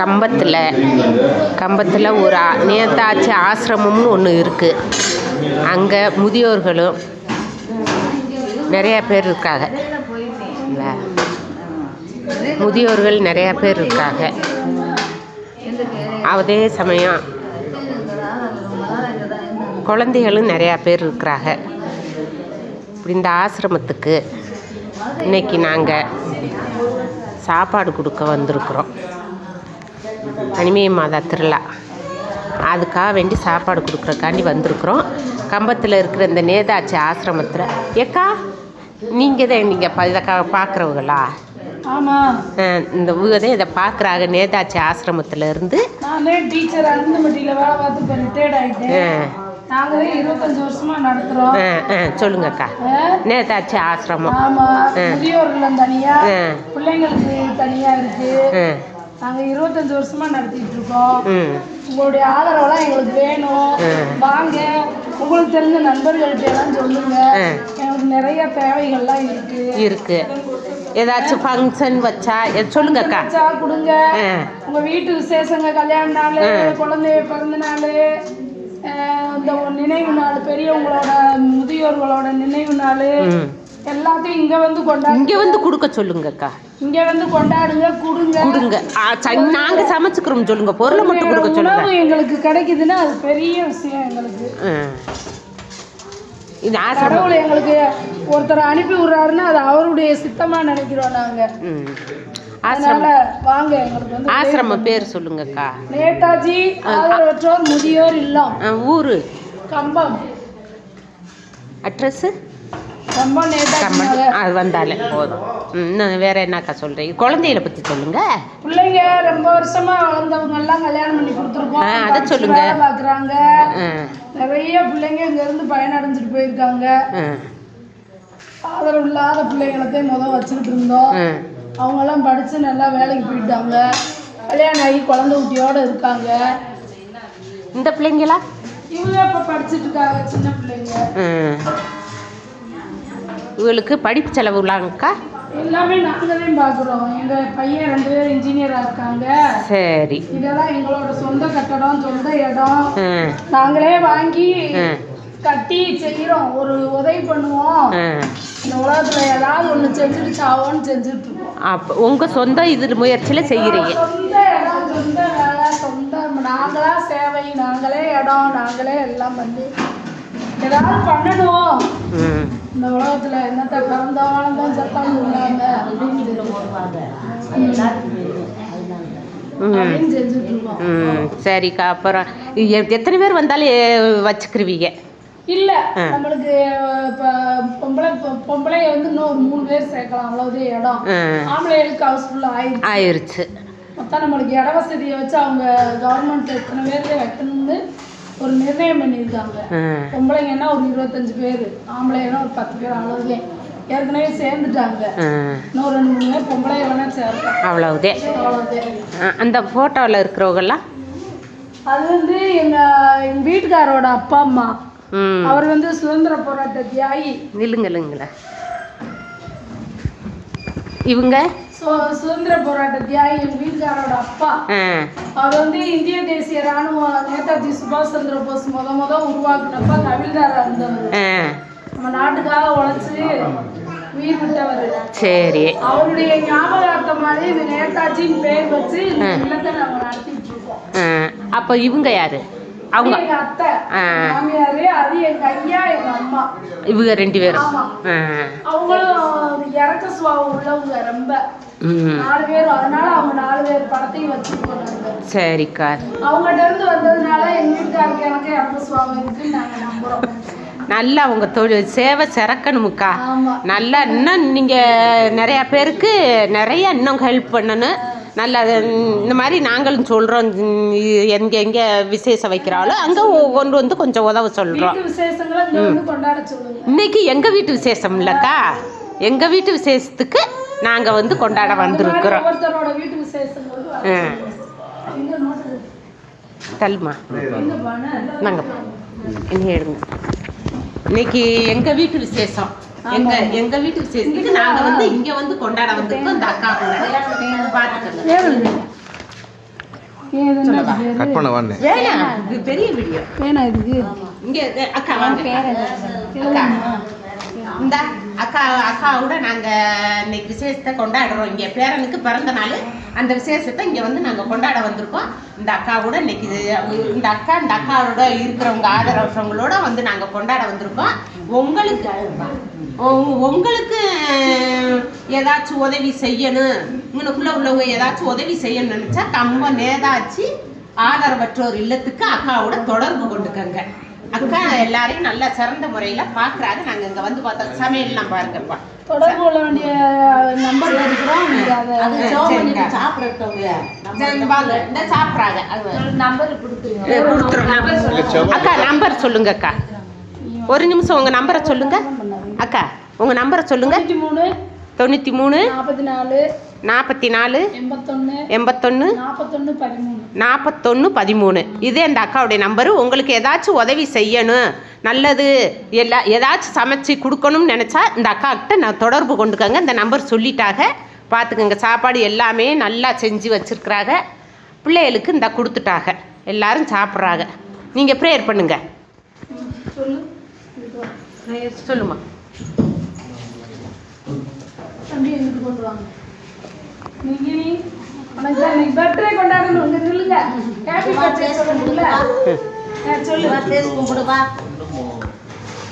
கம்பத்தில். கம்பத்தில் ஒரு நேதாச்சி ஆசிரமம்னு ஒன்று இருக்குது அங்கே முதியோர்களும் நிறையா பேர் இருக்காங்க. முதியோர்கள் நிறையா பேர் இருக்காங்க. அதே சமயம் குழந்தைகளும் நிறையா பேர் இருக்கிறாங்க. இப்படி இந்த ஆசிரமத்துக்கு இன்னைக்கு நாங்கள் சாப்பாடு கொடுக்க வந்திருக்கிறோம். அனிமே மாதா திருவிழா. அதுக்காக வேண்டி சாப்பாடு கொடுக்குறக்காண்டி வந்திருக்கிறோம். கம்பத்தில் இருக்கிற இந்த நேதாச்சி ஆசிரமத்தில். ஏக்கா நீங்கள் தான் நீங்கள் இதை பார்க்குறவங்களா இந்த இவங்க தான் இதை பார்க்குறாங்க நேதாச்சி ஆசிரமத்தில் இருந்து. நாங்களே இருபத்தஞ்சு வருஷமா நடத்துகிறோம் ஆ ஆ சொல்லுங்கக்கா. நேதாச்சி ஆசிரமம். ஆமாம் முதியோர் இல்லம் தனியா பிள்ளைங்களுக்கு தனியா இருக்கு. நாங்க இருபத்தஞ்சு வருஷமா நடத்திட்டு இருக்கோம். உங்களுடைய ஆதரவெல்லாம் எங்களுக்கு வேணும். வாங்க. உங்களுக்கு தெரிஞ்ச நண்பர்கள்ட்ட எல்லாம் சொல்லுங்க. எங்களுக்கு நிறைய தேவைகள்லாம் இருக்கு. இருக்கு. ஏதாச்சும் ஃபங்க்ஷன் வச்சா எ- சொல்லுங்கக்கா. வச்சா கொடுங்க. உங்க வீட்டு விசேஷங்க கல்யாண நாள் குழந்தை பிறந்த நாள் இந்த நினைவு நாள் பெரியவங்களோட முதியோர்களோட நினைவு நாள் எல்லாத்தையும் இங்க வந்து கொண்டாடு இங்கே வந்து கொடுக்க சொல்லுங்கக்கா. இங்க வந்து கொண்டாடுங்க கொடுங்க. கொடுங்க. நாங்க சமைச்சுக்கிறோம் சொல்லுங்க. பொருளை மட்டும் கொடுக்க சொல்லுங்க. எங்களுக்கு கிடைக்குதுன்னா அது பெரிய விஷயம் எங்களுக்கு. கடவுள் எங்களுக்கு ஒருத்தர் அனுப்பி விடுறாருன்னா அது அவருடைய சித்தமா நினைக்கிறோம் நாங்க. அதனால வாங்க எங்களுக்கு வந்து ஆசிரமம் பேர் சொல்லுங்கக்கா. நேதாஜி ஆதரவற்றோர் முதியோர் இல்லம். ஊரு. கம்பம். அட்ரஸ்ஸு? கம்பம் நேதாஜி அது வந்தாலே போதும். இன்னும் வேற என்னக்கா சொல்றீங்க? குழந்தைகளை பற்றி சொல்லுங்க. பிள்ளைங்க ரொம்ப வருஷமா வளர்ந்தவங்க எல்லாம் கல்யாணம் பண்ணி கொடுத்துருக்கோம். அதை சொல்லுங்க. ஆ. நிறைய பிள்ளைங்க இங்க இருந்து பயனடைஞ்சிட்டு போயிருக்காங்க. ஆதரவு இல்லாத பிள்ளைங்களத்தையும் முதல் வச்சுக்கிட்டு இருந்தோம். அவங்கெல்லாம் படித்து நல்லா வேலைக்கு போயிட்டாங்க. கல்யாணம் ஆகி குழந்தை குட்டியோட இருக்காங்க. இந்த பிள்ளைங்களா? இவங்க இப்போ படிச்சுட்டு இருக்காங்க சின்ன பிள்ளைங்க. இவளுக்கு படிப்பு செலவுலாங்கக்கா எல்லாமே நாங்களே பார்க்குறோம் எங்கள் பையன் ரெண்டு பேரும் இன்ஜினியராக இருக்காங்க. சரி. இதெல்லாம் எங்களோட சொந்த கட்டடம் சொந்த இடம். நாங்களே வாங்கி கட்டி செய்கிறோம் ஒரு உதவி பண்ணுவோம். இந்த உலகத்தில் ஏதாவது ஒன்று செஞ்சுட்டு சாவோன்னு செஞ்சுட்டு இருக்கோம். அப்போ உங்கள் சொந்த இது முயற்சியில் செய்கிறீங்க சொந்த இடம் சொந்த வேலை சொந்த நாங்களா சேவை நாங்களே இடம் நாங்களே எல்லாம் பண்ணி ஏதாவது பண்ணணும். இந்த உலகத்துல என்னத்த பிறந்தோம் வளர்ந்தோம் சத்தம் இல்லாம அப்படின்னு ம். சரிக்கா. அப்புறம் எத்தனை பேர் வந்தாலும் வச்சுக்கிருவீங்க? இல்ல நம்மளுக்கு பொம்பளை பொ- பொம்பளைய வந்து இன்னும் ஒரு மூணு பேர் சேர்க்கலாம் அவ்வளவுதான் இடம். ஆம்பளைகளுக்கு ஹவுஸ்ஃபுல் ஆயிடுச்சு. ஆயிருச்சு. மொத்தம் நம்மளுக்கு இட வசதியை வச்சு அவங்க கவர்மெண்ட் எத்தனை பேர்ல வைக்கணும்னு ஒரு நிர்ணயம் பண்ணியிருக்காங்க. பொம்பளைங்கன்னா ஒரு இருபத்தஞ்சு பேர் ஆம்பளைங்கன்னா ஒரு பத்து பேர் அவ்வளவுதான். ஏற்கனவே சேர்ந்துட்டாங்க. ம் இன்னும் ரெண்டு மூணு பேர் பொம்பளை வேணா சேர்க்கலாம். அவ்வளவுதே அந்த ஃபோட்டோவில் இருக்கிறவங்கெல்லாம்? அது வந்து எங்க எங்க வீட்டுக்காரோட அப்பா அம்மா. அவர் வந்து சுதந்திர போராட்ட தியாகி நில்லுங்க இல்லைங்களா இவங்க? சுதந்திர போராட்ட தியாகி எங்க வீட்டுக்காரோட அப்பா. அவர் வந்து இந்திய தேசிய ராணுவம் நேதாஜி சுபாஷ் சந்திர போஸ் முத முத உருவாக்குனப்ப கவிழ்தாரா இருந்தவர். நம்ம நாட்டுக்காக உழைச்சு உயிர் விட்டவர். சரி. அவருடைய ஞாபகார்த்தமாக இது நேதாஜின்னு பேர் வச்சு இல்லத்தை நாங்க நடத்திட்டு இருக்கோம். அப்போ இவங்க யாரு? அவங்க இவங்க ரெண்டு பேரும். அவங்க சரிக்கா. நல்லா உங்க தொழில் சேவை சிறக்கணுமுக்கா. நல்லா இன்னும் நீங்கள் நிறையா பேருக்கு நிறைய இன்னும் ஹெல்ப் பண்ணணும். நல்லா இந்த மாதிரி நாங்களும் சொல்கிறோம் எங்கே எங்கே விசேஷம் வைக்கிறாளோ அங்கே கொண்டு வந்து கொஞ்சம் உதவ சொல்கிறோம் இன்னைக்கு எங்கள் வீட்டு விசேஷம் இல்லைக்கா? எங்கள் வீட்டு விசேஷத்துக்கு நாங்கள் வந்து கொண்டாட வந்திருக்கிறோம். பானை நாங்கள் இனி எடுங்க. இன்னைக்கு எங்கள் வீட்டு விசேஷம்? எங்க எங்க வீட்டு விசேஷத்துக்கு நாங்க வந்து இங்க வந்து கொண்டாட வந்திருக்கோம் இந்த அக்கா கூட. பண்ண வாண்ணே வேணாம். இது பெரிய வீடியோ. வேணா இதுக்கு இங்க அக்கா வாங்க. இந்த. அக்கா அக்காவோட நாங்க இன்னைக்கு விசேஷத்தை கொண்டாடுறோம். இங்க பேரனுக்கு பிறந்த நாள். அந்த விசேஷத்தை இங்க வந்து நாங்க கொண்டாட வந்திருக்கோம். இந்த அக்காவோட இன்னைக்கு இந்த அக்கா இந்த அக்காவோட இருக்கிறவங்க ஆதரவற்றவங்களோட வந்து நாங்க கொண்டாட வந்திருக்கோம். உங்களுக்கு உங்களுக்கு ஏதாச்சும் உதவி செய்யணும். உங்களுக்குள்ள உள்ளவங்க ஏதாச்சும் உதவி செய்யணும்னு நினைச்சா கம்ப நேதாச்சு ஆதரவற்றோர் இல்லத்துக்கு அக்காவோட தொடர்பு கொண்டுக்கங்க. அக்கா எல்லாரையும் நல்ல சிறந்த முறையில பாக்குறாரு. நாங்க இங்க வந்து பார்த்தோம் சமையல்லாம் பாருங்கப்பா. தொடர்பு கொள்ள வேண்டிய நம்பர் இருக்கிறோம். அதை சரிங்க. சாப்பிடட்டவங்க. இந்த சாப்பிட்றாங்க. நம்பர் கொடுத்துருங்க. அக்கா நம்பர் சொல்லுங்க அக்கா. ஒரு நிமிஷம் உங்க நம்பரை சொல்லுங்க. அக்கா உங்க நம்பரை சொல்லுங்க. தொண்ணூத்தி மூணு நாற்பத்தி நாலு நாற்பத்தி நாலு எண்பத்தொன்று நாற்பத்தொன்று பதிமூணு. இதே அந்த அக்காவுடைய நம்பரு? உங்களுக்கு ஏதாச்சும் உதவி செய்யணும். நல்லது. எல்லா ஏதாச்சும் சமைச்சு கொடுக்கணும்னு நினச்சா இந்த அக்கா கிட்ட நான் தொடர்பு கொண்டுக்கங்க. இந்த நம்பர் சொல்லிட்டாங்க. பார்த்துக்கங்க. சாப்பாடு எல்லாமே நல்லா செஞ்சு வச்சுருக்குறாங்க. பிள்ளைகளுக்கு இந்த கொடுத்துட்டாங்க. எல்லாரும் சாப்பிட்றாங்க. நீங்கள் ப்ரேயர் பண்ணுங்க. சொல்லு. சொல்லுமா. தம்பி எங்கிட்டு கொண்டு வாங்க? நீங்க நீ உனக்கு தான் இன்னைக்கு பர்த்டே கொண்டாடணும் உங்க நில்லுங்க ஹாப்பி பர்த்டே சொல்லணும்ல ஆ, சொல்லு. கும்பிடுவா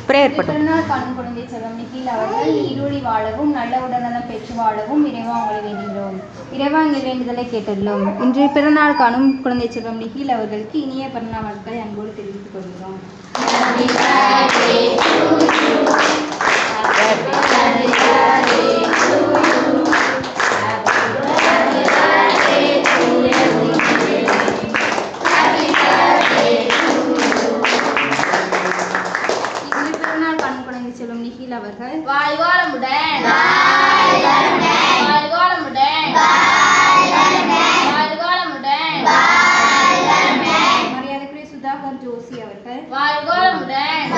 ப்ரேயர் பண்ணு. பிறநாள் காணும் குழந்தை செல்வம்? நிகில் அவர்கள் வாழவும் நல்ல உடல்நலம் பெற்று வாழவும் இறைவா உங்களை வேண்டுகிறோம். இறைவா வேண்டுதலை கேட்டுள்ளோம் இன்று பிறநாள் காணும் குழந்தை செல்வம் நிகில் அவர்களுக்கு இனிய பிறநாள் வாழ்க்கை அன்போடு தெரிவித்துக் கொள்கிறோம். இன்று வாழ்வாளமுடன் வாழ்வாளமுடன் மரியாதைக்குரிய சுதாகர் ஜோஷி அவர்கள் வாழ்வாளமுடன்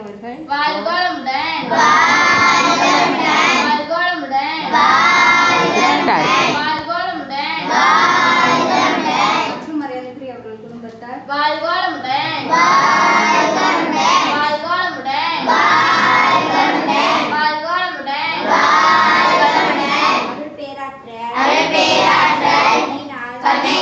அவர்கள் வாழ்வாளமுடன் வாழ்வாளமுடன் கருணை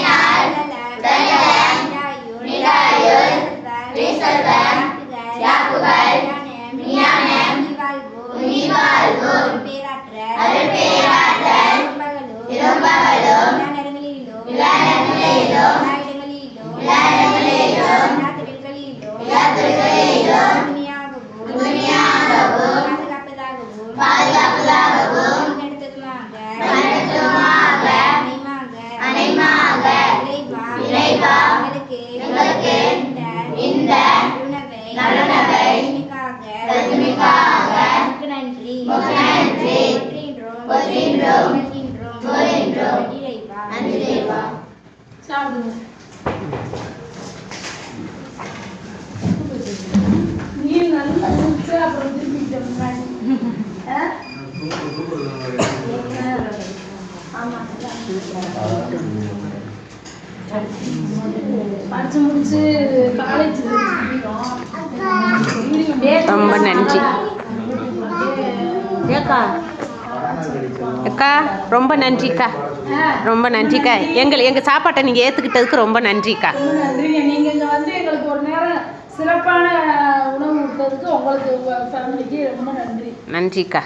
படிச்சு முடிச்சு காலேஜ் ரொம்ப நன்றி. ஏக்கா. அக்கா ரொம்ப நன்றிக்கா. ரொம்ப நன்றிக்கா. எங்கள் எங்கள் சாப்பாட்டை நீங்கள் ஏற்றுக்கிட்டதுக்கு ரொம்ப நன்றிக்கா. நன்றிங்க நீங்க இங்க வந்து எங்களுக்கு ஒரு நேரம் சிறப்பான உணவு கொடுத்ததுக்கு உங்களுக்கு உங்க ஃபேமிலிக்கு ரொம்ப நன்றி. நன்றிக்கா.